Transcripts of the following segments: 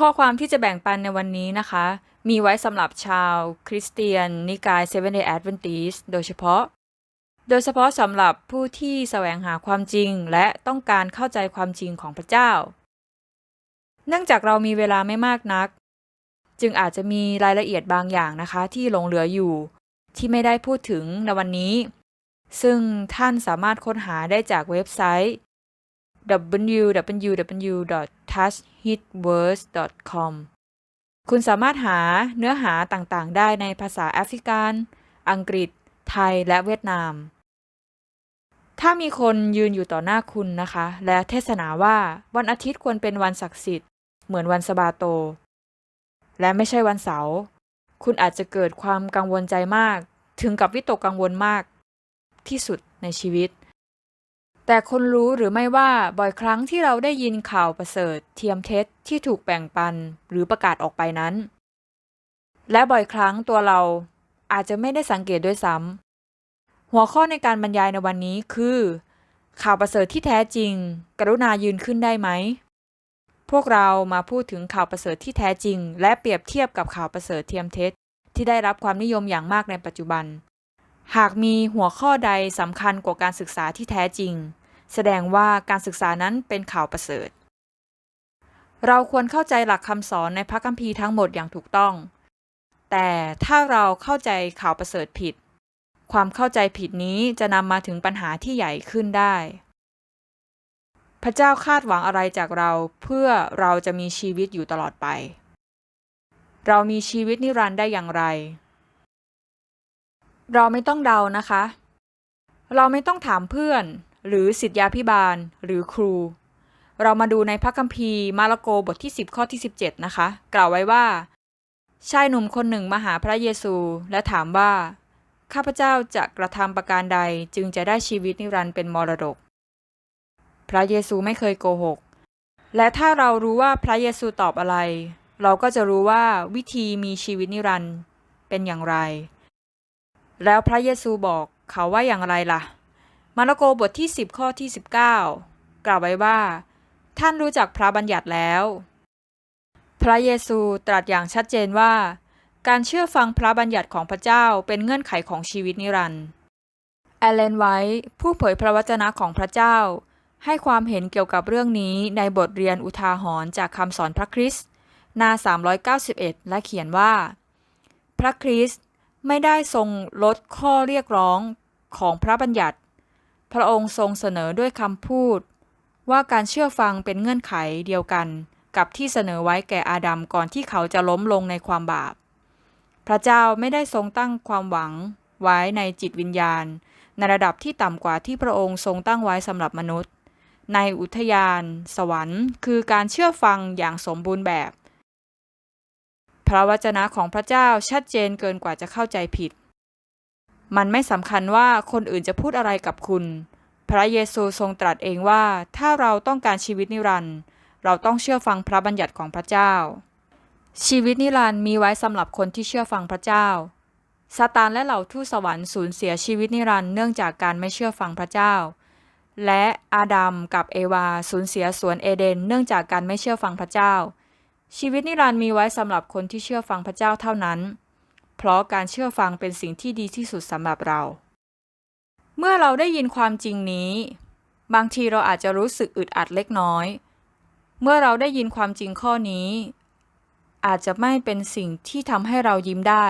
ข้อความที่จะแบ่งปันในวันนี้นะคะ มีไว้สำหรับชาวคริสเตียน นิกาย Seven Day Adventist โดยเฉพาะ โดยเฉพาะสำหรับผู้ที่แสวงหาความจริง และต้องการเข้าใจความจริงของพระเจ้า เนื่องจากเรามีเวลาไม่มากนัก จึงอาจจะมีรายละเอียดบางอย่างนะคะ ที่หลงเหลืออยู่ ที่ไม่ได้พูดถึงในวันนี้ ซึ่งท่านสามารถค้นหาได้จากเว็บไซต์ www.touchhitwords.com คุณสามารถหาเนื้อหาต่างๆ ได้ในภาษาแอฟริกัน อังกฤษ ไทย และเวียดนาม ถ้ามีคนยืนอยู่ต่อหน้าคุณนะคะ และเทศนาว่าวันอาทิตย์ควรเป็นวันศักดิ์สิทธิ์ เหมือนวันสบาโต และไม่ใช่วันเสาร์ คุณอาจจะเกิดความกังวลใจมาก ถึงกับวิตกกังวลมากที่สุดในชีวิต แต่คนรู้หรือไม่ว่าบ่อยครั้งที่เราได้ยินข่าวประเสริฐ เทียมเท็จที่ถูกแบ่งปันหรือประกาศออกไปนั้น และบ่อยครั้งตัวเราอาจจะไม่ได้สังเกตด้วยซ้ำหัวข้อในการบรรยายในวันนี้คือ ข่าวประเสริฐที่แท้จริง กรุณายืนขึ้นได้ไหม พวกเรามาพูดถึงข่าวประเสริฐที่แท้จริง และเปรียบเทียบกับข่าวประเสริฐเทียมเท็จ ที่ได้รับความนิยมอย่างมากในปัจจุบัน หากมีหัวข้อใดสำคัญกว่าการศึกษาที่แท้จริง แสดงว่าการศึกษานั้นเป็นข่าวประเสริฐ เราควรเข้าใจหลักคำสอนในพระคัมภีร์ทั้งหมดอย่างถูกต้อง แต่ถ้าเราเข้าใจข่าวประเสริฐผิด ความเข้าใจผิดนี้จะนำมาถึงปัญหาที่ใหญ่ขึ้นได้ พระเจ้าคาดหวังอะไรจากเราเพื่อเราจะมีชีวิตอยู่ตลอดไป เรามีชีวิตนิรันดร์ได้อย่างไร เราไม่ต้องเดานะคะ เราไม่ต้องถามเพื่อน หรือสิทธยาพิบาล หรือครู เรามาดูในพระคัมภีร์มาระโกบทที่ 10 ข้อที่ 17 นะคะ กล่าวไว้ว่า ชายหนุ่มคนหนึ่งมาหาพระเยซูและถามว่า ข้าพเจ้าจะกระทำประการใดจึงจะได้ชีวิตนิรันดร์เป็นมรดก พระเยซูไม่เคยโกหก และถ้าเรารู้ว่าพระเยซูตอบอะไร เราก็จะรู้ว่าวิธีมีชีวิตนิรันดร์เป็นอย่างไร แล้วพระเยซูบอกเขาว่าอย่างไรล่ะ มาระโกบทที่ 10 ข้อที่ 19 กล่าวไว้ว่า ท่านรู้จักพระบัญญัติแล้ว พระเยซูตรัสอย่างชัดเจนว่า การเชื่อฟังพระบัญญัติของพระเจ้าเป็นเงื่อนไขของชีวิตนิรันดร์แอลเลนไวท์ผู้เผยพระวจนะของพระเจ้า ให้ความเห็นเกี่ยวกับเรื่องนี้ในบทเรียนอุทาหรณ์จากคำสอนพระคริสต์หน้า 391 และเขียนว่า พระคริสต์ ไม่ได้ทรงลดข้อเรียกร้องของพระบัญญัติ พระองค์ทรงเสนอด้วยคำพูด ว่าการเชื่อฟังเป็นเงื่อนไขเดียวกันกับที่เสนอไว้แก่อาดัมก่อนที่เขาจะล้มลงในความบาป พระเจ้าไม่ได้ทรงตั้งความหวังไว้ในจิตวิญญาณ ในระดับที่ต่ำกว่าที่พระองค์ทรงตั้งไว้สำหรับมนุษย์ ในอุทยาน สวรรค์ คือการเชื่อฟังอย่างสมบูรณ์แบบ พระวจนะของพระเจ้าชัดเจนเกินกว่าจะเข้าใจผิด มันไม่สำคัญว่าคนอื่นจะพูดอะไรกับคุณ พระเยซูทรงตรัสเองว่าถ้าเราต้องการชีวิตนิรันดร์เราต้องเชื่อฟังพระบัญญัติของพระเจ้า ชีวิตนิรันดร์มีไว้สำหรับคนที่เชื่อฟังพระเจ้าซาตานและเหล่าทูตสวรรค์สูญเสียชีวิตนิรันดร์เนื่องจากการไม่เชื่อฟังพระเจ้า และอาดัมกับเอวาสูญเสียสวนเอเดน เนื่องจากการไม่เชื่อฟังพระเจ้า ชีวิตนิรันดร์มีไว้สำหรับคนที่เชื่อฟังพระเจ้าเท่านั้น เพราะการเชื่อฟังเป็นสิ่งที่ดีที่สุดสำหรับเรา เมื่อเราได้ยินความจริงนี้ บางทีเราอาจจะรู้สึกอึดอัดเล็กน้อย เมื่อเราได้ยินความจริงข้อนี้ อาจจะไม่เป็นสิ่งที่ทำให้เรายิ้มได้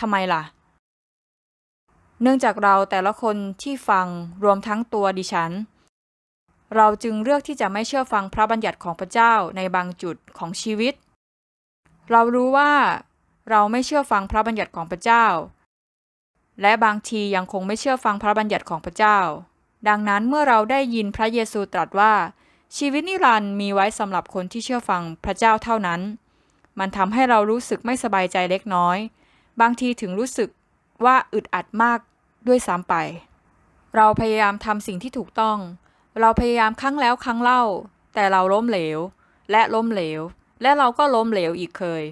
ทำไมล่ะ เนื่องจากเราแต่ละคนที่ฟังรวมทั้งตัวดิฉัน เราจึงเลือกที่จะไม่เชื่อฟังพระบัญญัติของพระเจ้าในบางจุดของชีวิต เรารู้ว่าเราไม่เชื่อฟังพระบัญญัติของพระเจ้า และบางทียังคงไม่เชื่อฟังพระบัญญัติของพระเจ้า ดังนั้นเมื่อเราได้ยินพระเยซูตรัสว่า ชีวิตนิรันดร์มีไว้สำหรับคนที่เชื่อฟังพระเจ้าเท่านั้น มันทำให้เรารู้สึกไม่สบายใจเล็กน้อย บางทีถึงรู้สึกว่าอึดอัดมากด้วยซ้ำไป เราพยายามทำสิ่งที่ถูกต้อง เราพยายามครั้งแล้วครั้งเล่า แต่เราล้มเหลว และล้มเหลว และเราก็ล้มเหลวอีกเคย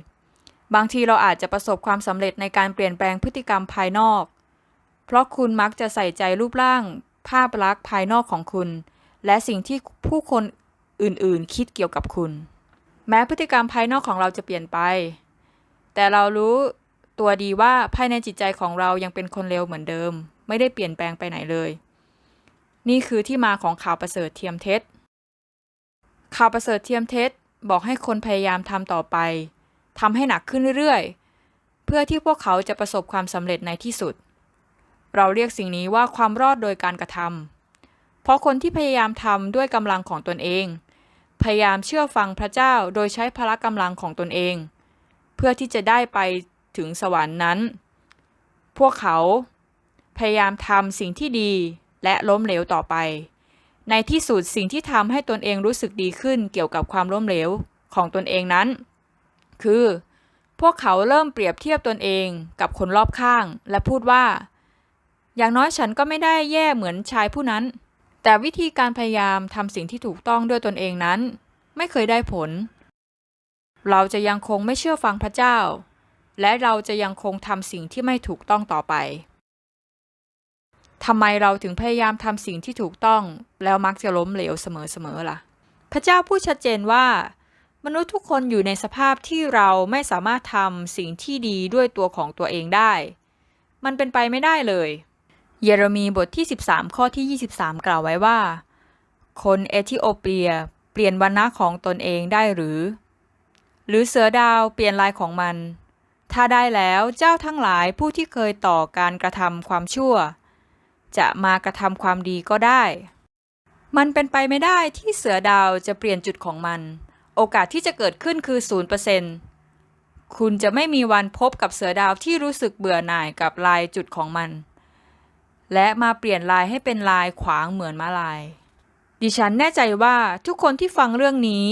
บางทีเราอาจจะประสบความสำเร็จในการเปลี่ยนแปลงพฤติกรรมภายนอก เพราะคุณมักจะใส่ใจรูปร่าง ภาพลักษณ์ภายนอกของคุณ และสิ่งที่ผู้คนอื่นๆ คิดเกี่ยวกับคุณ แม้พฤติกรรมภายนอกของเราจะเปลี่ยนไป แต่เรารู้ตัวดีว่าภายในจิตใจของเรายังเป็นคนเลวเหมือนเดิม ไม่ได้เปลี่ยนแปลงไปไหนเลย นี่คือที่มาของข่าวประเสริฐเทียมเท็จ ข่าวประเสริฐเทียมเท็จบอกให้คนพยายามทำต่อไปทำให้หนักขึ้นเรื่อยๆ เพื่อที่พวกเขาจะประสบความสำเร็จในที่สุด เราเรียกสิ่งนี้ว่าความรอดโดยการกระทำเพราะคนที่พยายามทำด้วยกำลังของตนเอง พยายามเชื่อฟังพระเจ้าโดยใช้พละกำลังของตนเอง เพื่อที่จะได้ไปถึงสวรรค์นั้น พวกเขาพยายามทำสิ่งที่ดี และล้มเหลวต่อไป ในที่สุดสิ่งที่ทำให้ตนเองรู้สึกดีขึ้นเกี่ยวกับความล้มเหลวของตนเองนั้น คือ พวกเขาเริ่มเปรียบเทียบตนเองกับคนรอบข้าง และพูดว่า อย่างน้อยฉันก็ไม่ได้แย่เหมือนชายผู้นั้น แต่วิธีการพยายามทำสิ่งที่ถูกต้องด้วยตนเองนั้น ไม่เคยได้ผล เราจะยังคงไม่เชื่อฟังพระเจ้า และเราจะยังคงทำสิ่งที่ไม่ถูกต้องต่อไป ทำไมเราถึงพยายามทำสิ่งที่ถูกต้อง แล้วมักจะล้มเหลวเสมอๆล่ะ พระเจ้าพูดชัดเจนว่า มนุษย์ทุกคนอยู่ในสภาพที่เราไม่สามารถทำสิ่งที่ดีด้วยตัวของตัวเองได้ มันเป็นไปไม่ได้เลย เยเรมีบทที่ 13 ข้อที่ 23 กล่าวไว้ว่า คนเอธิโอเปียเปลี่ยนวันนะของตนเองได้หรือ หรือเสือดาวเปลี่ยนลายของมัน ถ้าได้แล้วเจ้าทั้งหลายผู้ที่เคยต่อการกระทำความชั่ว จะมากระทำความดีก็ได้ มันเป็นไปไม่ได้ที่เสือดาวจะเปลี่ยนจุดของมัน โอกาสที่จะเกิดขึ้นคือ 0%คุณจะไม่มีวันพบกับเสือดาวที่รู้สึกเบื่อหน่ายกับลายจุดของมัน และมาเปลี่ยนลายให้เป็นลายขวางเหมือนม้าลาย ดิฉันแน่ใจว่าทุกคนที่ฟังเรื่องนี้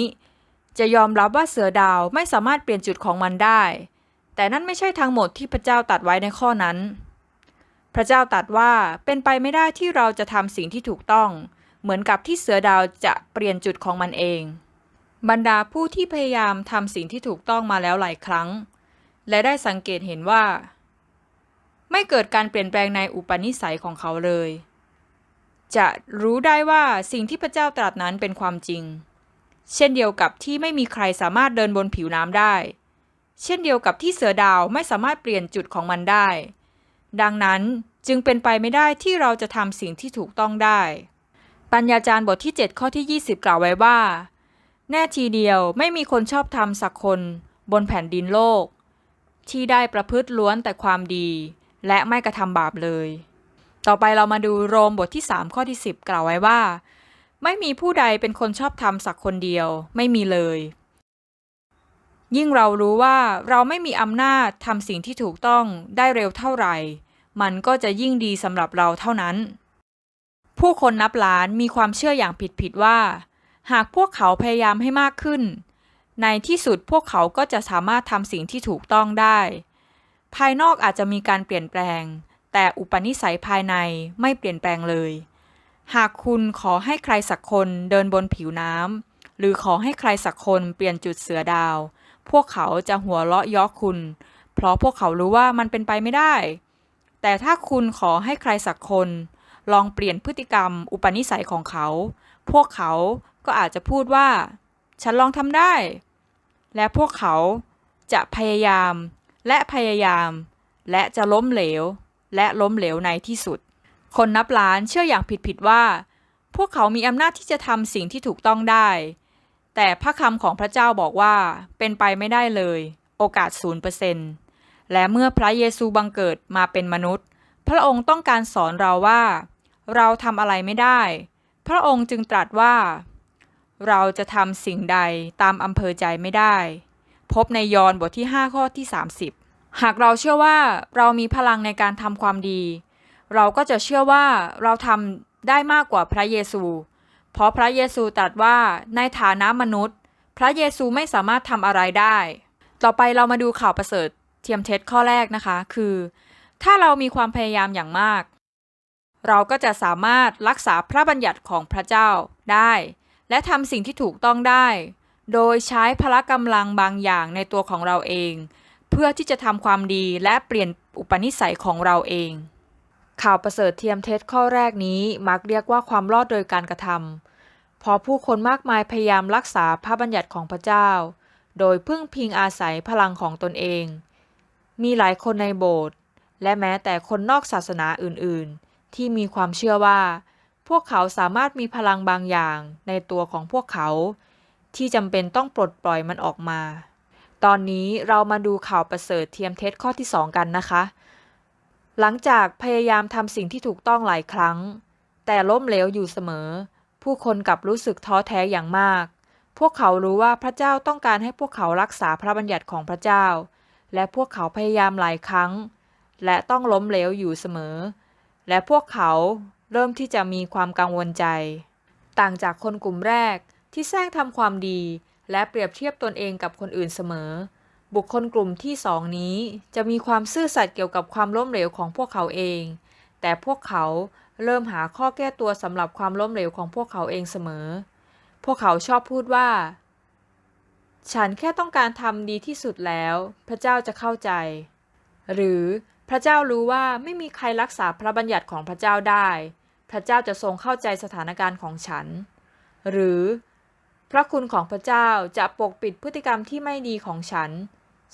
จะยอมรับว่าเสือดาวไม่สามารถเปลี่ยนจุดของมันได้ แต่นั่นไม่ใช่ทั้งหมดที่พระเจ้าตัดไว้ในข้อนั้น พระเจ้าตรัสว่าเป็นไปไม่ได้ที่เราจะทำสิ่งที่ถูกต้อง เหมือนกับที่เสือดาวจะเปลี่ยนจุดของมันเอง บรรดาผู้ที่พยายามทำสิ่งที่ถูกต้องมาแล้วหลายครั้ง และได้สังเกตเห็นว่า ไม่เกิดการเปลี่ยนแปลงในอุปนิสัยของเขาเลย จะรู้ได้ว่าสิ่งที่พระเจ้าตรัสนั้นเป็นความจริง เช่นเดียวกับที่ไม่มีใครสามารถเดินบนผิวน้ำได้ เช่นเดียวกับที่เสือดาวไม่สามารถเปลี่ยนจุดของมันได้ ดังนั้นจึงเป็นไปไม่ได้ที่เราจะทำสิ่งที่ถูกต้องได้ ปัญญาจารย์บทที่ 7 ข้อที่ 20 กล่าวไว้ว่า แน่ทีเดียวไม่มีคนชอบธรรมสักคน บนแผ่นดินโลก ที่ได้ประพฤติล้วนแต่ความดี และไม่กระทำบาปเลย ต่อไปเรามาดูโรมบทที่ 3 ข้อที่ 10 กล่าวไว้ว่า ไม่มีผู้ใดเป็นคนชอบธรรมสักคนเดียวไม่มีเลย ยิ่งเรารู้ว่าเราไม่มีอำนาจทำสิ่งที่ถูกต้องได้เร็วเท่าไหร่ มันก็จะยิ่งดีสำหรับเราเท่านั้น ผู้คนนับล้านมีความเชื่ออย่างผิดๆว่า หากพวกเขาพยายามให้มากขึ้น ในที่สุดพวกเขาก็จะสามารถทำสิ่งที่ถูกต้องได้ ภายนอกอาจจะมีการเปลี่ยนแปลง แต่อุปนิสัยภายในไม่เปลี่ยนแปลงเลย หากคุณขอให้ใครสักคนเดินบนผิวน้ำหรือขอให้ใครสักคนเปลี่ยนจุดเสือดาว พวกเขาจะหัวเราะเย้อคุณ เพราะพวกเขารู้ว่ามันเป็นไปไม่ได้ แต่ถ้าคุณขอให้ใครสักคน ลองเปลี่ยนพฤติกรรมอุปนิสัยของเขา พวกเขาก็อาจจะพูดว่า ฉันลองทำได้ และพวกเขาจะพยายาม และพยายาม และจะล้มเหลว และล้มเหลวในที่สุด คนนับล้านเชื่ออย่างผิดๆว่า พวกเขามีอำนาจที่จะทำสิ่งที่ถูกต้องได้ แต่พระคำของพระเจ้าบอกว่าเป็นไปไม่ได้เลย โอกาสศูนย์เปอร์เซนต์และเมื่อพระเยซูบังเกิดมาเป็นมนุษย์ พระองค์ต้องการสอนเราว่า เราทำอะไรไม่ได้ พระองค์จึงตรัสว่า เราจะทำสิ่งใดตามอำเภอใจไม่ได้ พบในยอห์นบทที่ 5 ข้อที่ 30 หากเราเชื่อว่าเรามีพลังในการทำความดี เราก็จะเชื่อว่าเราทำได้มากกว่าพระเยซู เพราะพระเยซูตรัสว่าในฐานะมนุษย์ พระเยซูไม่สามารถทำอะไรได้ ต่อไปเรามาดูข่าวประเสริฐเทียมเท็จข้อแรกนะคะ คือ ถ้าเรามีความพยายามอย่างมาก เราก็จะสามารถรักษาพระบัญญัติของพระเจ้าได้ และทำสิ่งที่ถูกต้องได้ โดยใช้พละกำลังบางอย่างในตัวของเราเอง เพื่อที่จะทำความดีและเปลี่ยนอุปนิสัยของเราเอง ข่าวประเสริฐเทียมเท็จข้อแรกนี้มักเรียกว่าความรอดโดยการกระทำเพราะผู้คนมากมายพยายามรักษาพระบัญญัติของพระเจ้า โดยพึ่งพิงอาศัยพลังของตนเอง มีหลายคนในโบสถ์และแม้แต่คนนอกศาสนาอื่นๆ ที่มีความเชื่อว่า พวกเขาสามารถมีพลังบางอย่างในตัวของพวกเขา ที่จำเป็นต้องปลดปล่อยมันออกมา ตอนนี้เรามาดูข่าวประเสริฐเทียมเท็จข้อที่2กันนะคะ หลังจากพยายามทำสิ่งที่ถูกต้องหลายครั้ง แต่ล้มเหลวอยู่เสมอ ผู้คนกลับรู้สึกท้อแท้อย่างมาก พวกเขารู้ว่าพระเจ้าต้องการให้พวกเขารักษาพระบัญญัติของพระเจ้า และพวกเขาพยายามหลายครั้ง และต้องล้มเหลวอยู่เสมอ และพวกเขาเริ่มที่จะมีความกังวลใจ ต่างจากคนกลุ่มแรกที่แซงทำความดี และเปรียบเทียบตนเองกับคนอื่นเสมอ บุคคลกลุ่มที่สองนี้จะมีความซื่อสัตย์เกี่ยวกับความล้มเหลวของพวกเขาเอง แต่พวกเขาเริ่มหาข้อแก้ตัวสำหรับความล้มเหลวของพวกเขาเองเสมอ พวกเขาชอบพูดว่า ฉันแค่ต้องการทำดีที่สุดแล้ว พระเจ้าจะเข้าใจ หรือพระเจ้ารู้ว่าไม่มีใครรักษาพระบัญญัติของพระเจ้าได้ พระเจ้าจะทรงเข้าใจสถานการณ์ของฉัน หรือ พระคุณของพระเจ้าจะปกปิดพฤติกรรมที่ไม่ดีของฉัน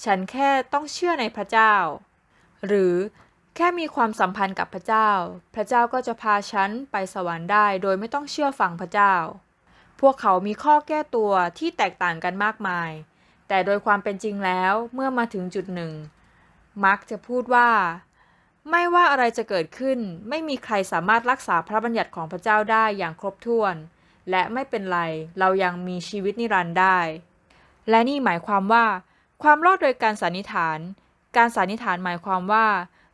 ฉันแค่ต้องเชื่อในพระเจ้า หรือแค่มีความสัมพันธ์กับพระเจ้า พระเจ้าก็จะพาฉันไปสวรรค์ได้ โดยไม่ต้องเชื่อฟังพระเจ้า พวกเขามีข้อแก้ตัวที่แตกต่างกันมากมาย แต่โดยความเป็นจริงแล้วเมื่อมาถึงจุดหนึ่ง มักจะพูดว่า ไม่ว่าอะไรจะเกิดขึ้น ไม่มีใครสามารถรักษาพระบัญญัติของพระเจ้าได้อย่างครบถ้วน และไม่เป็นไร เรายังมีชีวิตนิรันดร์ได้ และนี่หมายความว่า ความรอดโดยการสันนิษฐาน การสันนิษฐานหมายความว่า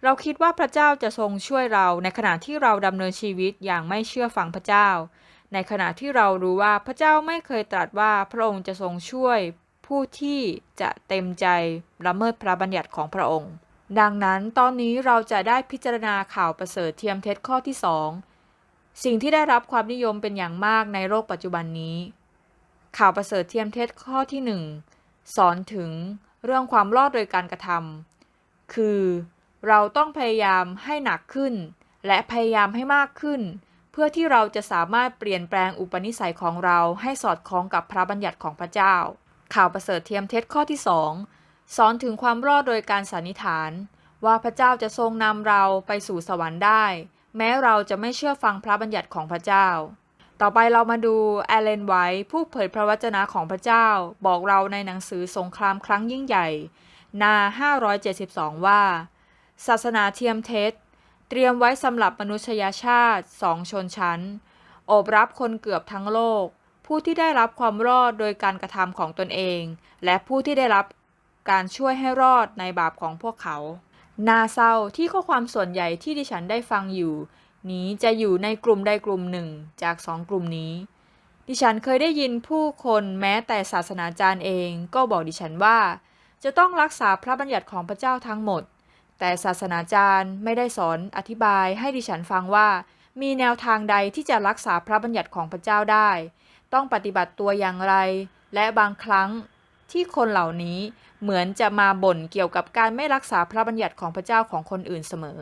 เราคิดว่าพระเจ้าจะทรงช่วยเราในขณะที่เราดำเนินชีวิตอย่างไม่เชื่อฟังพระเจ้า ในขณะที่เรารู้ว่าพระเจ้าไม่เคยตรัสว่าพระองค์จะทรงช่วยผู้ที่จะเต็มใจละเมิดพระบัญญัติของพระองค์ ดังนั้นตอนนี้เราจะได้พิจารณาข่าวประเสริฐเทียมเท็จข้อที่สองสิ่งที่ได้รับความนิยมเป็นอย่างมากในโลกปัจจุบันนี้ ข่าวประเสริฐเทียมเท็จข้อที่หนึ่ง สอนถึงเรื่องความรอดโดยการกระทำคือเราต้องพยายามให้หนักขึ้น และพยายามให้มากขึ้น เพื่อที่เราจะสามารถเปลี่ยนแปลงอุปนิสัยของเราให้สอดคล้องกับพระบัญญัติของพระเจ้า ข่าวประเสริฐเทียมเท็จข้อที่สองสอนถึงความรอดโดยการสันนิษฐาน ว่าพระเจ้าจะทรงนำเราไปสู่สวรรค์ได้ แม้เราจะไม่เชื่อฟังพระบัญญัติของพระเจ้า ต่อไปเรามาดูแอลเลนไวท์ผู้เผยพระวจนะของพระเจ้า บอกเราในหนังสือสงครามครั้งยิ่งใหญ่หน้า572 ว่า ศาสนาเทียมเท็จ เตรียมไว้สำหรับมนุษยชาติสองชนชั้น โอบรับคนเกือบทั้งโลก ผู้ที่ได้รับความรอดโดยการกระทำของตนเอง และผู้ที่ได้รับการช่วยให้รอดในบาปของพวกเขา นาเศร้าที่ข้อความส่วนใหญ่ที่ดิฉันได้ฟังอยู่ นี้จะอยู่ในกลุ่มใดกลุ่มหนึ่งจากสองกลุ่มนี้ ดิฉันเคยได้ยินผู้คนแม้แต่ศาสนาจารย์เองก็บอกดิฉันว่า จะต้องรักษาพระบัญญัติของพระเจ้าทั้งหมด แต่ศาสนาจารย์ไม่ได้สอนอธิบายให้ดิฉันฟังว่า มีแนวทางใดที่จะรักษาพระบัญญัติของพระเจ้าได้ ต้องปฏิบัติตัวอย่างไร และบางครั้งที่คนเหล่านี้เหมือนจะมาบ่นเกี่ยวกับการไม่รักษาพระบัญญัติของพระเจ้าของคนอื่นเสมอ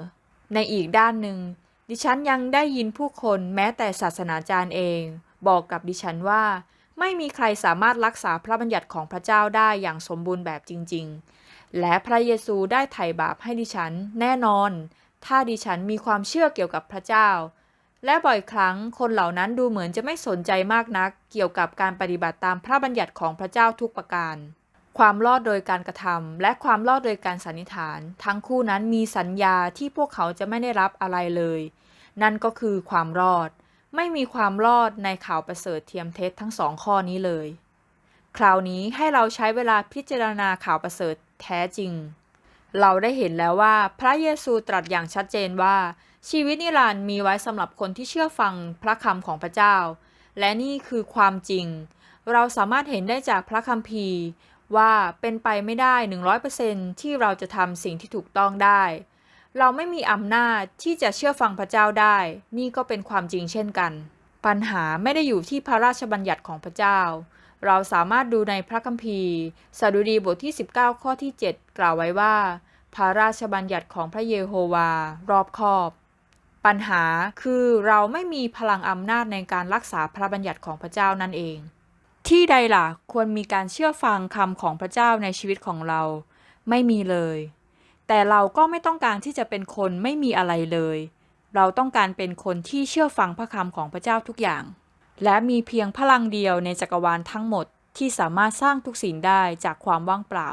ในอีกด้านหนึ่ง ดิฉันยังได้ยินผู้คนแม้แต่ศาสนาจารย์เอง บอกกับดิฉันว่า ไม่มีใครสามารถรักษาพระบัญญัติของพระเจ้าได้อย่างสมบูรณ์แบบจริง ๆ และพระเยซูได้ไถ่บาปให้ดิฉันแน่นอน ถ้าดิฉันมีความเชื่อเกี่ยวกับพระเจ้า และบ่อยครั้งคนเหล่านั้นดูเหมือนจะไม่สนใจมากนัก เกี่ยวกับการปฏิบัติตามพระบัญญัติของพระเจ้าทุกประการความรอดโดยการกระทำและความรอดโดยการสันนิษฐาน ทั้งคู่นั้นมีสัญญาที่พวกเขาจะไม่ได้รับอะไรเลย นั่นก็คือความรอด ไม่มีความรอดในข่าวประเสริฐเทียมเท็จทั้งสองข้อนี้เลย คราวนี้ให้เราใช้เวลาพิจารณาข่าวประเสริฐแท้จริง เราได้เห็นแล้วว่าพระเยซูตรัสอย่างชัดเจนว่า ชีวิตนิรันดร์มีไว้สำหรับคนที่เชื่อฟังพระคำของพระเจ้า และนี่คือความจริง เราสามารถเห็นได้จากพระคัมภีร์ว่าเป็นไปไม่ได้ 100%ที่เราจะทำสิ่งที่ถูกต้องได้ เราไม่มีอำนาจที่จะเชื่อฟังพระเจ้าได้ นี่ก็เป็นความจริงเช่นกัน ปัญหาไม่ได้อยู่ที่พระราชบัญญัติของพระเจ้า เราสามารถดูในพระคัมภีร์สดุดีบทที่ 19 ข้อที่ 7 กล่าวไว้ว่า พระราชบัญญัติของพระเยโฮวา รอบคอบ ปัญหาคือเราไม่มีพลังอำนาจในการรักษาพระบัญญัติของพระเจ้านั่นเอง ที่ใดล่ะควรมีการเชื่อฟังคำของพระเจ้าในชีวิตของเรา ไม่มีเลย แต่เราก็ไม่ต้องการที่จะเป็นคนไม่มีอะไรเลย เราต้องการเป็นคนที่เชื่อฟังพระคำของพระเจ้าทุกอย่าง และมีเพียงพลังเดียวในจักรวาลทั้งหมดที่สามารถสร้างทุกสิ่งได้จากความว่างเปล่า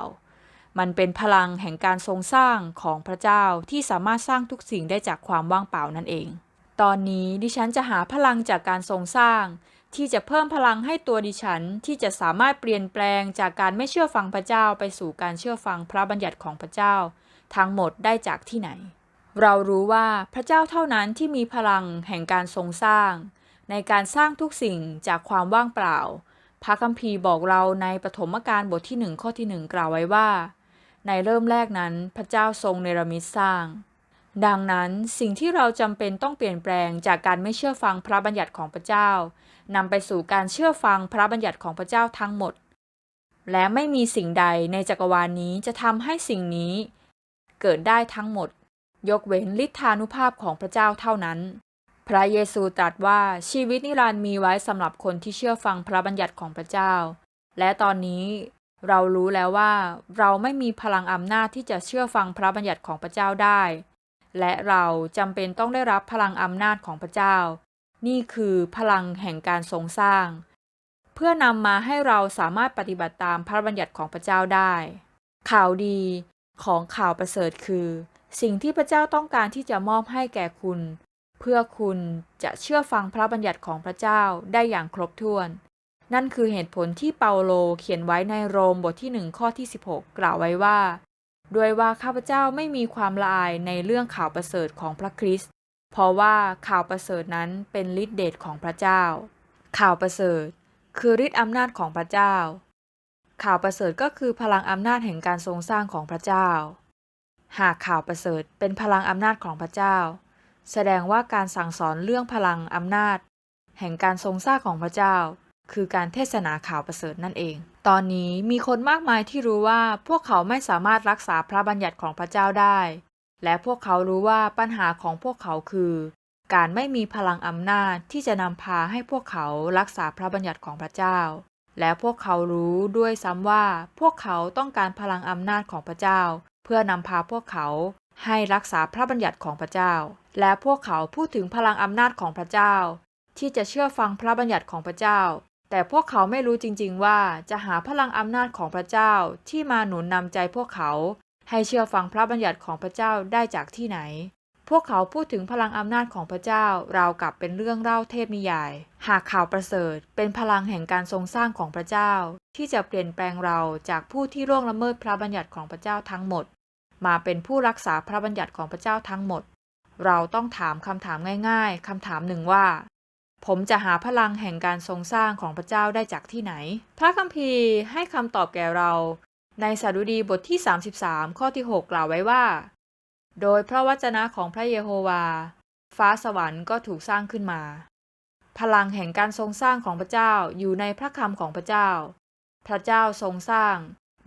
มันเป็นพลังแห่งการทรงสร้างของพระเจ้าที่สามารถสร้างทุกสิ่งได้จากความว่างเปล่านั่นเอง ตอนนี้ดิฉันจะหาพลังจากการทรงสร้าง ที่จะเพิ่มพลังให้ตัวดิฉันที่จะสามารถเปลี่ยนแปลงจากการไม่เชื่อฟังพระเจ้าไปสู่การเชื่อฟังพระบัญญัติของพระเจ้า ทั้งหมดได้จากที่ไหน เรารู้ว่าพระเจ้าเท่านั้นที่มีพลังแห่งการทรงสร้าง ในการสร้างทุกสิ่งจากความว่างเปล่า พระคัมภีร์บอกเราในปฐมกาลบทที่หนึ่งข้อที่หนึ่งกล่าวไว้ว่า ในเริ่มแรกนั้นพระเจ้าทรงเนรมิตสร้าง ดังนั้นสิ่งที่เราจำเป็นต้องเปลี่ยนแปลงจากการไม่เชื่อฟังพระบัญญัติของพระเจ้านำไปสู่การเชื่อฟังพระบัญญัติของพระเจ้าทั้งหมดและไม่มีสิ่งใดในจักรวาลนี้จะทำให้สิ่งนี้ เกิดได้ทั้งหมด ยกเว้นฤทธานุภาพของพระเจ้าเท่านั้น พระเยซูตรัสว่าชีวิตนิรันดร์มีไว้สำหรับคนที่เชื่อฟังพระบัญญัติของพระเจ้า และตอนนี้เรารู้แล้วว่า เราไม่มีพลังอำนาจที่จะเชื่อฟังพระบัญญัติของพระเจ้าได้ และเราจำเป็นต้องได้รับพลังอำนาจของพระเจ้า นี่คือพลังแห่งการทรงสร้าง เพื่อนำมาให้เราสามารถปฏิบัติตามพระบัญญัติของพระเจ้าได้ ข่าวดี ของข่าวประเสริฐคือ สิ่งที่พระเจ้าต้องการที่จะมอบให้แก่คุณ เพื่อคุณจะเชื่อฟังพระบัญญัติของพระเจ้าได้อย่างครบถ้วน นั่นคือเหตุผลที่เปาโลเขียนไว้ในโรมบทที่หนึ่งข้อที่ 16 กล่าวไว้ว่า ด้วยว่าข้าพเจ้าไม่มีความละอายในเรื่องข่าวประเสริฐของพระคริสต์เพราะว่าข่าวประเสริฐนั้นเป็นฤทธิเดชของพระเจ้า ข่าวประเสริฐ คือฤทธิอำนาจของพระเจ้า ข่าวประเสริฐก็คือพลังอำนาจแห่งการทรงสร้างของพระเจ้า หากข่าวประเสริฐเป็นพลังอำนาจของพระเจ้า แสดงว่าการสั่งสอนเรื่องพลังอำนาจ แห่งการทรงสร้างของพระเจ้า คือการเทศนาข่าวประเสริฐนั่นเอง ตอนนี้มีคนมากมายที่รู้ว่าพวกเขาไม่สามารถรักษาพระบัญญัติของพระเจ้าได้ และพวกเขารู้ว่าปัญหาของพวกเขาคือ การไม่มีพลังอำนาจที่จะนำพาให้พวกเขารักษาพระบัญญัติของพระเจ้า และพวกเขารู้ด้วยซ้ำว่าพวกเขาต้องการพลังอำนาจของพระเจ้า เพื่อนำพาพวกเขาให้รักษาพระบัญญัติของพระเจ้า และพวกเขาพูดถึงพลังอำนาจของพระเจ้า ที่จะเชื่อฟังพระบัญญัติของพระเจ้า แต่พวกเขาไม่รู้จริง ๆ ว่าจะหาพลังอำนาจของพระเจ้าที่มาหนุนนำใจพวกเขา ให้เชื่อฟังพระบัญญัติของพระเจ้าได้จากที่ไหน พวกเขาพูดถึงพลังอำนาจของพระเจ้าราวกับเป็นเรื่องเล่าเทพนิยาย หากข่าวประเสริฐ เป็นพลังแห่งการทรงสร้างของพระเจ้า ที่จะเปลี่ยนแปลงเราจากผู้ที่ล่วงละเมิดพระบัญญัติของพระเจ้าทั้งหมด มาเป็นผู้รักษาพระบัญญัติของพระเจ้าทั้งหมด เราต้องถามคำถามง่ายๆคำถามหนึ่งว่า ผมจะหาพลังแห่งการทรงสร้างของพระเจ้าได้จากที่ไหน พระคัมภีร์ให้คำตอบแก่เรา ในสดุดีบทที่ 33 ข้อที่ 6 กล่าวไว้ว่า โดยพระวจนะของพระเยโฮวา ฟ้าสวรรค์ก็ถูกสร้างขึ้นมา พลังแห่งการทรงสร้างของพระเจ้าอยู่ในพระคำของพระเจ้า พระเจ้าทรงสร้าง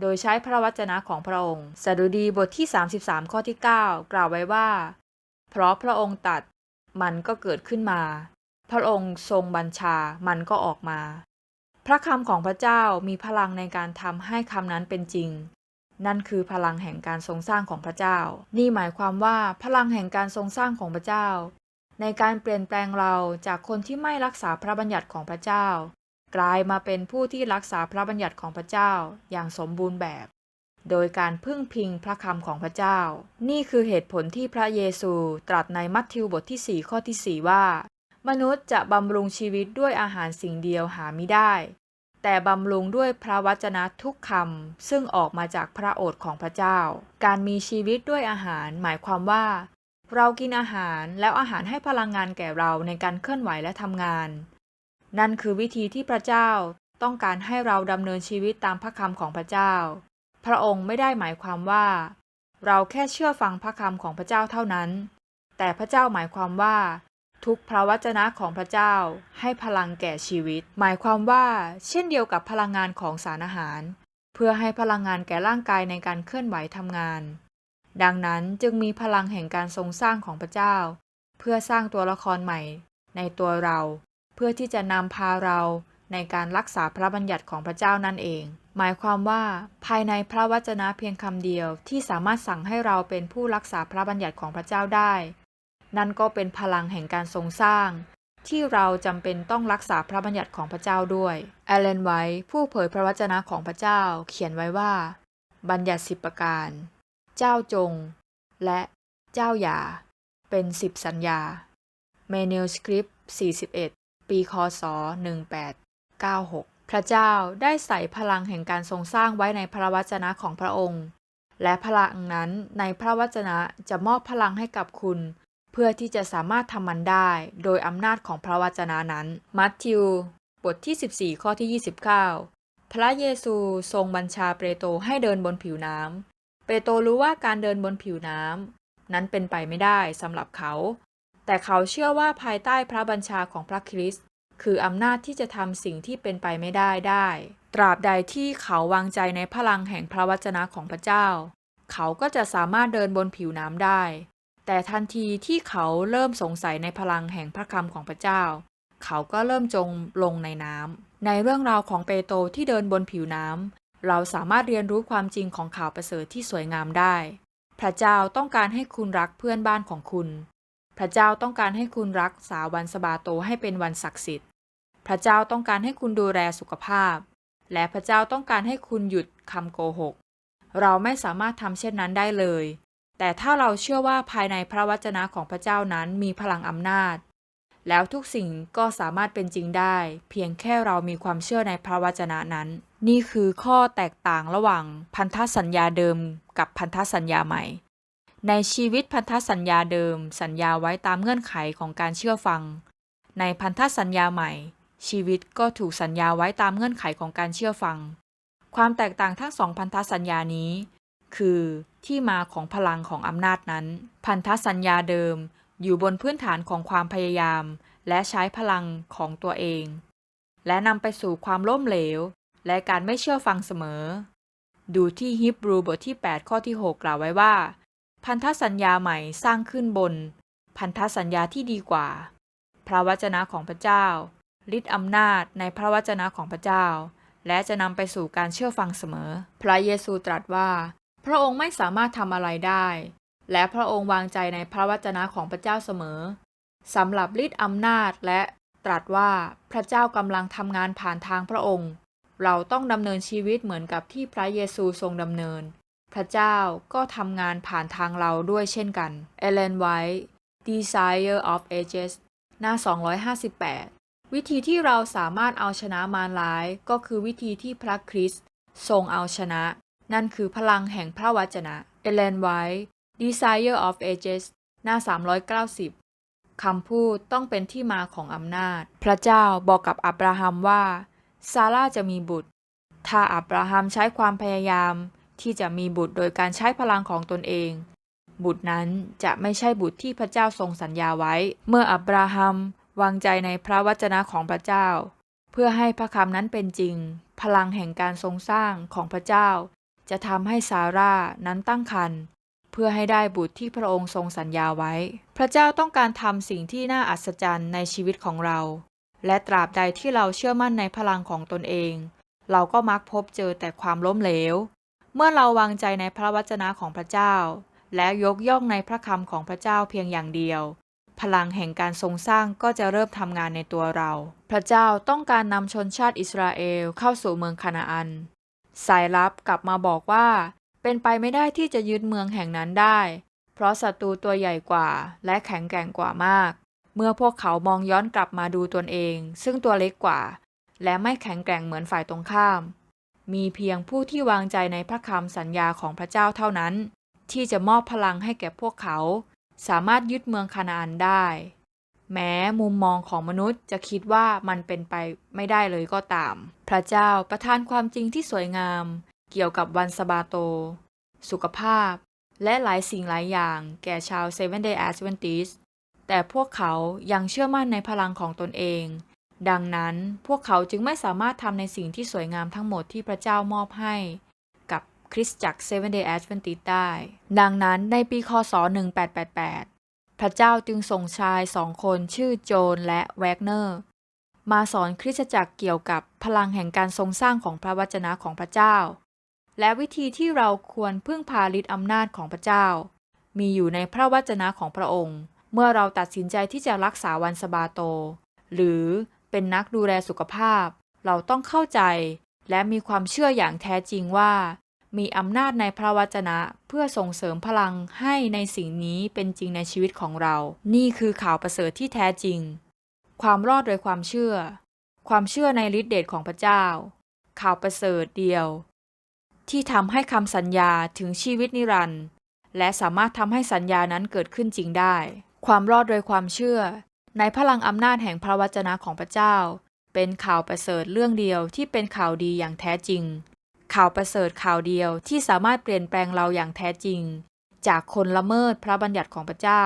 โดยใช้พระวจนะของพระองค์ สดุดีบทที่ 33 ข้อที่ 9 กล่าวไว้ว่า เพราะพระองค์ตัดมันก็เกิดขึ้นมา พระองค์ทรงบัญชามันก็ออกมา พระคำของพระเจ้ามีพลังในการทำให้คำนั้นเป็นจริง นั่นคือพลังแห่งการทรงสร้างของพระเจ้า นี่หมายความว่าพลังแห่งการทรงสร้างของพระเจ้า ในการเปลี่ยนแปลงเราจากคนที่ไม่รักษาพระบัญญัติของพระเจ้า กลายมาเป็นผู้ที่รักษาพระบัญญัติของพระเจ้าอย่างสมบูรณ์แบบ โดยการพึ่งพิงพระคำของพระเจ้า นี่คือเหตุผลที่พระเยซูตรัสในมัทธิวบทที่ 4 ข้อที่ 4 ว่า มนุษย์จะบำรุงชีวิตด้วยอาหารสิ่งเดียวหาไม่ได้ แต่บำรุงด้วยพระวจนะทุกคำซึ่งออกมาจากพระโอษฐ์ของพระเจ้า การมีชีวิตด้วยอาหารหมายความว่า เรากินอาหารแล้วอาหารให้พลังงานแก่เราในการเคลื่อนไหวและทำงาน นั่นคือวิธีที่พระเจ้าต้องการให้เราดำเนินชีวิตตามพระคำของพระเจ้า พระองค์ไม่ได้หมายความว่า เราแค่เชื่อฟังพระคำของพระเจ้าเท่านั้น แต่พระเจ้าหมายความว่า ทุกพระวจนะของพระเจ้าให้พลังแก่ชีวิต หมายความว่า เช่นเดียวกับพลังงานของสารอาหาร เพื่อให้พลังงานแก่ร่างกายในการเคลื่อนไหวทำงาน ดังนั้นจึงมีพลังแห่งการทรงสร้างของพระเจ้า เพื่อสร้างตัวละครใหม่ ในตัวเรา เพื่อที่จะนำพาเราในการรักษาพระบัญญัติของพระเจ้านั่นเอง หมายความว่าภายในพระวจนะเพียงคำเดียวที่สามารถสั่งให้เราเป็นผู้รักษาพระบัญญัติของพระเจ้าได้ นั่นก็เป็นพลังแห่งการทรงสร้าง ที่เราจำเป็นต้องรักษาพระบัญญัติของพระเจ้าด้วยแอลเลนไวท์ผู้เผยพระวจนะของพระเจ้าเขียนไว้ว่า บัญญัติสิบประการ เจ้าจง และเจ้าอย่า เป็นสิบสัญญาเมเนลสคริปต์41 ปีคศ 1896 พระเจ้าได้ใส่พลังแห่งการทรงสร้างไว้ในพระวจนะของพระองค์ และพลังนั้นในพระวจนะจะมอบพลังให้กับคุณ เพื่อที่จะสามารถทำมันได้ โดยอำนาจของพระวจนะนั้น มัทธิว บทที่ 14 ข้อที่ 29 พระเยซูทรงบัญชาเปโตรให้เดินบนผิวน้ำ เปโตรรู้ว่าการเดินบนผิวน้ำนั้นเป็นไปไม่ได้สำหรับเขา แต่เขาเชื่อว่าภายใต้พระบัญชาของพระคริสต์คืออำนาจที่จะทำสิ่งที่เป็นไปไม่ได้ได้ ตราบใดที่เขาวางใจในพลังแห่งพระวจนะของพระเจ้า เขาก็จะสามารถเดินบนผิวน้ำได้ แต่ทันทีที่เขาเริ่มสงสัยในพลังแห่งพระคำของพระเจ้า เขาก็เริ่มจมลงในน้ำในเรื่องราวของเปโตรที่เดินบนผิวน้ำเราสามารถเรียนรู้ความจริงของข่าวประเสริฐที่สวยงามได้ พระเจ้าต้องการให้คุณรักเพื่อนบ้านของคุณ พระเจ้าต้องการให้คุณรักษาวันสบาโตให้เป็นวันศักดิ์สิทธิ์ พระเจ้าต้องการให้คุณดูแลสุขภาพ และพระเจ้าต้องการให้คุณหยุดคำโกหก เราไม่สามารถทำเช่นนั้นได้เลย แต่ถ้าเราเชื่อว่าภายในพระวจนะของพระเจ้านั้นมีพลังอำนาจ แล้วทุกสิ่งก็สามารถเป็นจริงได้ เพียงแค่เรามีความเชื่อในพระวจนะนั้น นี่คือข้อแตกต่างระหว่างพันธสัญญาเดิมกับพันธสัญญาใหม่ ในชีวิตพันธสัญญาเดิม สัญญาไว้ตามเงื่อนไขของการเชื่อฟัง ในพันธสัญญาใหม่ ชีวิตก็ถูกสัญญาไว้ตามเงื่อนไขของการเชื่อฟัง ความแตกต่างทั้งสองพันธสัญญานี้ คือที่มาของพลังของอำนาจนั้น พันธสัญญาเดิมอยู่บนพื้นฐานของความพยายาม และใช้พลังของตัวเอง และนำไปสู่ความล้มเหลว และการไม่เชื่อฟังเสมอ ดูที่ฮิบรูบทที่ 8 ข้อที่ 6 กล่าวไว้ว่า พันธสัญญาใหม่สร้างขึ้นบน พันธสัญญาที่ดีกว่า พระวจนะของพระเจ้าฤทธิอำนาจในพระวจนะของพระเจ้า และจะนำไปสู่การเชื่อฟังเสมอ พระเยซูตรัสว่า พระองค์ไม่สามารถทำอะไรได้ และพระองค์วางใจในพระวจนะของพระเจ้าเสมอสำหรับฤทธิ์อำนาจและตรัสว่าพระเจ้ากำลังทำงานผ่านทางพระองค์ เราต้องดำเนินชีวิตเหมือนกับที่พระเยซูทรงดำเนิน พระเจ้าก็ทำงานผ่านทางเราด้วยเช่นกัน เอเลนไวท์ Desire of Ages หน้า 258 วิธีที่เราสามารถเอาชนะมารร้ายก็คือวิธีที่พระคริสต์ทรงเอาชนะ นั่นคือพลังแห่งพระวจนะ เอเลนไวท์ Desire of Ages หน้า 390 คำพูดต้องเป็นที่มาของอำนาจ พระเจ้าบอกกับอับราฮัมว่า ซาร่าจะมีบุตร ถ้าอับราฮัมใช้ความพยายามที่จะมีบุตรโดยการใช้พลังของตนเอง บุตรนั้นจะไม่ใช่บุตรที่พระเจ้าทรงสัญญาไว้ เมื่ออับราฮัมวางใจในพระวจนะของพระเจ้า เพื่อให้พระคำนั้นเป็นจริง พลังแห่งการทรงสร้างของพระเจ้า จะทำให้ซาร่านั้นตั้งครรภ์เพื่อให้ได้บุตรที่พระองค์ทรงสัญญาไว้ พระเจ้าต้องการทำสิ่งที่น่าอัศจรรย์ในชีวิตของเรา และตราบใดที่เราเชื่อมั่นในพลังของตนเอง เราก็มักพบเจอแต่ความล้มเหลว เมื่อเราวางใจในพระวจนะของพระเจ้า และยกย่องในพระคำของพระเจ้าเพียงอย่างเดียว พลังแห่งการทรงสร้างก็จะเริ่มทำงานในตัวเรา พระเจ้าต้องการนำชนชาติอิสราเอลเข้าสู่เมืองคานาอัน สายลับกลับมาบอกว่า เป็นไปไม่ได้ที่จะยึดเมืองแห่งนั้นได้ เพราะศัตรูตัวใหญ่กว่า และแข็งแกร่งกว่ามาก เมื่อพวกเขามองย้อนกลับมาดูตนเอง ซึ่งตัวเล็กกว่า และไม่แข็งแกร่งเหมือนฝ่ายตรงข้าม มีเพียงผู้ที่วางใจในพระคำสัญญาของพระเจ้าเท่านั้น ที่จะมอบพลังให้แก่พวกเขา สามารถยึดเมืองคานาอันได้ แม้มุมมองของมนุษย์จะคิดว่ามันเป็นไปไม่ได้เลยก็ตาม พระเจ้าประทานความจริงที่สวยงาม เกี่ยวกับวันสบาโต สุขภาพ และหลายสิ่งหลายอย่างแก่ชาว Seven Day Adventist แต่พวกเขายังเชื่อมั่นในพลังของตนเอง ดังนั้นพวกเขาจึงไม่สามารถทำในสิ่งที่สวยงามทั้งหมดที่พระเจ้ามอบให้กับคริสตจักร Seven Day Adventist ได้ ดังนั้นในปีคศ 1888 พระเจ้าจึงส่งชายสองคนชื่อโจนและแวกเนอร์ มาสอนคริสตจักรเกี่ยวกับพลังแห่งการทรงสร้างของพระวจนะของพระเจ้า และวิธีที่เราควรพึ่งพาฤทธิอำนาจของพระเจ้า มีอยู่ในพระวจนะของพระองค์ เมื่อเราตัดสินใจที่จะรักษาวันสบาโต หรือเป็นนักดูแลสุขภาพ เราต้องเข้าใจ และมีความเชื่ออย่างแท้จริงว่า มีอำนาจในพระวจนะเพื่อส่งเสริมพลังให้ในสิ่งนี้เป็นจริงในชีวิตของเรา นี่คือข่าวประเสริฐที่แท้จริง ความรอดโดยความเชื่อ ความเชื่อในฤทธิเดชของพระเจ้า ข่าวประเสริฐเดียว ที่ทำให้คำสัญญาถึงชีวิตนิรันดร์และสามารถทำให้สัญญานั้นเกิดขึ้นจริงได้ ความรอดโดยความเชื่อ ในพลังอำนาจแห่งพระวจนะของพระเจ้า เป็นข่าวประเสริฐเรื่องเดียวที่เป็นข่าวดีอย่างแท้จริง ข่าวประเสริฐข่าวเดียวที่สามารถเปลี่ยนแปลงเราอย่างแท้จริง จากคนละเมิดพระบัญญัติของพระเจ้า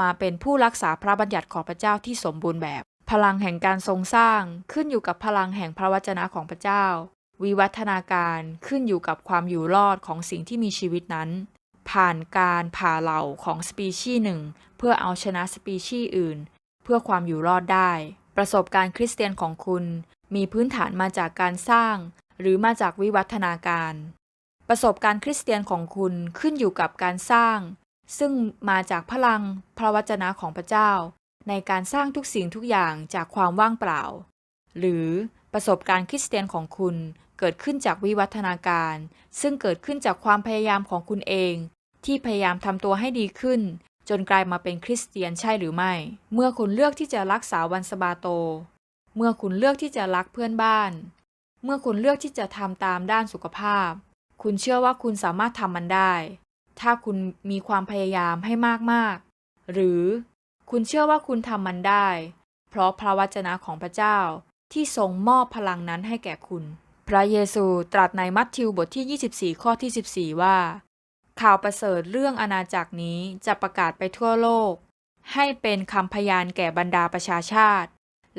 มาเป็นผู้รักษาพระบัญญัติของพระเจ้าที่สมบูรณ์แบบ พลังแห่งการทรงสร้างขึ้นอยู่กับพลังแห่งพระวจนะของพระเจ้า วิวัฒนาการขึ้นอยู่กับความอยู่รอดของสิ่งที่มีชีวิตนั้น ผ่านการผ่าเหล่าของสปีชีส์หนึ่งเพื่อเอาชนะสปีชีส์อื่น เพื่อความอยู่รอดได้ ประสบการณ์คริสเตียนของคุณมีพื้นฐานมาจากการสร้าง หรือมาจากวิวัฒนาการ ประสบการณ์คริสเตียนของคุณขึ้นอยู่กับการสร้าง ซึ่งมาจากพลังพระวจนะของพระเจ้า ในการสร้างทุกสิ่งทุกอย่างจากความว่างเปล่า หรือประสบการณ์คริสเตียนของคุณเกิดขึ้นจากวิวัฒนาการ ซึ่งเกิดขึ้นจากความพยายามของคุณเอง ที่พยายามทำตัวให้ดีขึ้น จนกลายมาเป็นคริสเตียนใช่หรือไม่ เมื่อคุณเลือกที่จะรักษาวันสบาโต เมื่อคุณเลือกที่จะรักเพื่อนบ้าน เมื่อคุณเลือกที่จะทำตามด้านสุขภาพ คุณเชื่อว่าคุณสามารถทำมันได้ ถ้าคุณมีความพยายามให้มากๆ หรือคุณเชื่อว่าคุณทำมันได้ เพราะพระวจนะของพระเจ้าที่ทรงมอบพลังนั้นให้แก่คุณ พระเยซูตรัสในมัทธิวบทที่ 24 ข้อที่ 14 ว่า ข่าวประเสริฐเรื่องอาณาจักรนี้จะประกาศไปทั่วโลก ให้เป็นคำพยานแก่บรรดาประชาชาติ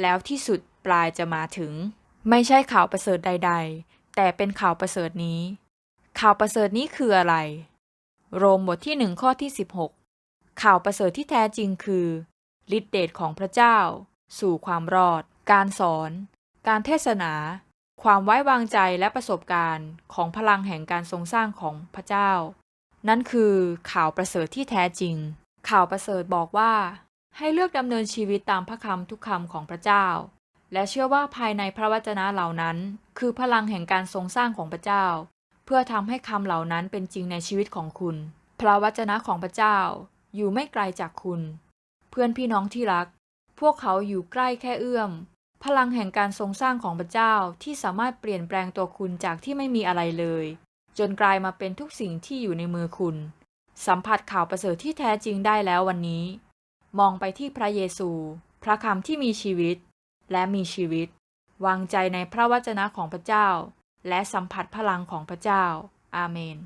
แล้วที่สุดปลายจะมาถึง ไม่ใช่ข่าวประเสริฐใด ๆ แต่เป็นข่าวประเสริฐนี้ ข่าวประเสริฐนี้คืออะไร โรมบทที่หนึ่งข้อที่ 16 ข่าวประเสริฐที่แท้จริงคือฤทธิเดชของพระเจ้า สู่ความรอด การสอน การเทศนา ความไว้วางใจและประสบการณ์ของพลังแห่งการทรงสร้างของพระเจ้า นั่นคือข่าวประเสริฐที่แท้จริง ข่าวประเสริฐบอกว่า ให้เลือกดำเนินชีวิตตามพระคำทุกคำของพระเจ้า และเชื่อว่าภายในพระวจนะเหล่านั้น คือพลังแห่งการทรงสร้างของพระเจ้า เพื่อทำให้คำเหล่านั้นเป็นจริงในชีวิตของคุณ พระวจนะของพระเจ้า อยู่ไม่ไกลจากคุณ เพื่อนพี่น้องที่รัก พวกเขาอยู่ใกล้แค่เอื้อม พลังแห่งการทรงสร้างของพระเจ้าที่สามารถเปลี่ยนแปลงตัวคุณจากที่ไม่มีอะไรเลย จนกลายมาเป็นทุกสิ่งที่อยู่ในมือคุณ สัมผัสข่าวประเสริฐที่แท้จริงได้แล้ววันนี้ มองไปที่พระเยซู พระคำที่มีชีวิต และมีชีวิต วางใจในพระวจนะของพระเจ้า และสัมผัสพลังของพระเจ้า อาเมน